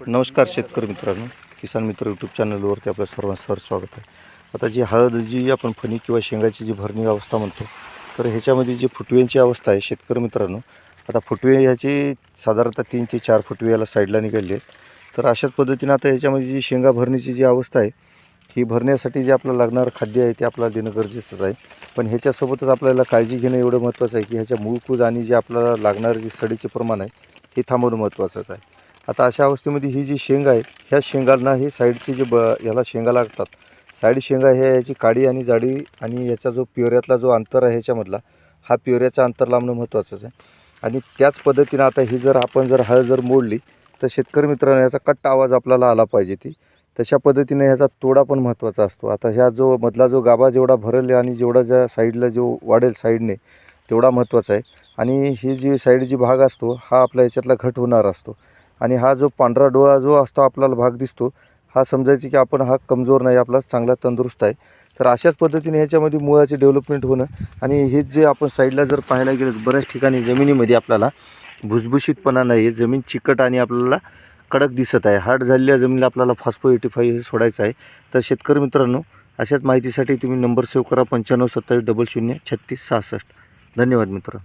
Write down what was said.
नमस्कार शेतकरी मित्रांनो किसान मित्र यूट्यूब चॅनलवरती आपल्या सर्वांचं सर स्वागत आहे. आता जी हळद जी आपण फणी किंवा शेंगाची जी भरणी अवस्था म्हणतो तर ह्याच्यामध्ये जी फुटव्यांची अवस्था आहे शेतकरी मित्रांनो आता फुटवे ह्याची साधारणतः तीन ते चार फुटवे याला साईडला निघाले आहेत. तर अशाच पद्धतीनं आता ह्याच्यामध्ये जी शेंगा भरण्याची जी अवस्था आहे ही भरण्यासाठी जे आपलं लागणारं खाद्य आहे ते आपल्याला देणं गरजेचंच आहे. पण ह्याच्यासोबतच आपल्याला काळजी घेणं एवढं महत्त्वाचं आहे की ह्याच्या मूळकूज आणि जे आपल्याला लागणारं जे सडीचे प्रमाण आहे हे थांबवणं महत्त्वाचंच आहे. आता अशा अवस्थेमध्ये ही जी शेंगा आहे ह्या शेंगांना हे साईडचे जे ब ह्याला शेंगा लागतात. साईड शेंगा हे याची काडी आणि जाडी आणि याचा जो पिवऱ्यातला जो अंतर आहे ह्याच्यामधला हा पिवऱ्याचा अंतर लांबणं महत्त्वाचंच आहे. आणि त्याच पद्धतीनं आता ही जर आपण जर हळ जर मोडली तर शेतकरी मित्रांनो याचा कट्ट आवाज आपल्याला आला पाहिजे ती. तशा पद्धतीने ह्याचा तोडा पण महत्त्वाचा असतो. आता ह्या जो मधला जो गाभा जेवढा भरेल आणि जेवढा ज्या साईडला जो वाढेल साईडने तेवढा महत्त्वाचा आहे. आणि ही जी साईड जी भाग असतो हा आपला याच्यातला घट होणार असतो. आणि हा जो पांढरा डोळा जो असतो आपल्याला भाग दिसतो हा समजायची की आपण हा कमजोर नाही आपला चांगला तंदुरुस्त आहे. तर अशाच पद्धतीने ह्याच्यामध्ये मुळाचे डेव्हलपमेंट होणं आणि हे जे आपण साईडला जर पाहायला गेलं बऱ्याच ठिकाणी जमिनीमध्ये आपल्याला भुसभुशीतपणा नाही आहे जमीन चिकट आणि आपल्याला कडक दिसत आहे. हार्ड झालेल्या जमिनीला आपल्याला फॉस्फो एटी फाईव्ह हे सोडायचं आहे. तर शेतकरी मित्रांनो अशाच माहितीसाठी तुम्ही नंबर सेव्ह करा पंच्याण्णव सत्तावीस डबल शून्य छत्तीस सहासष्ट. धन्यवाद मित्र.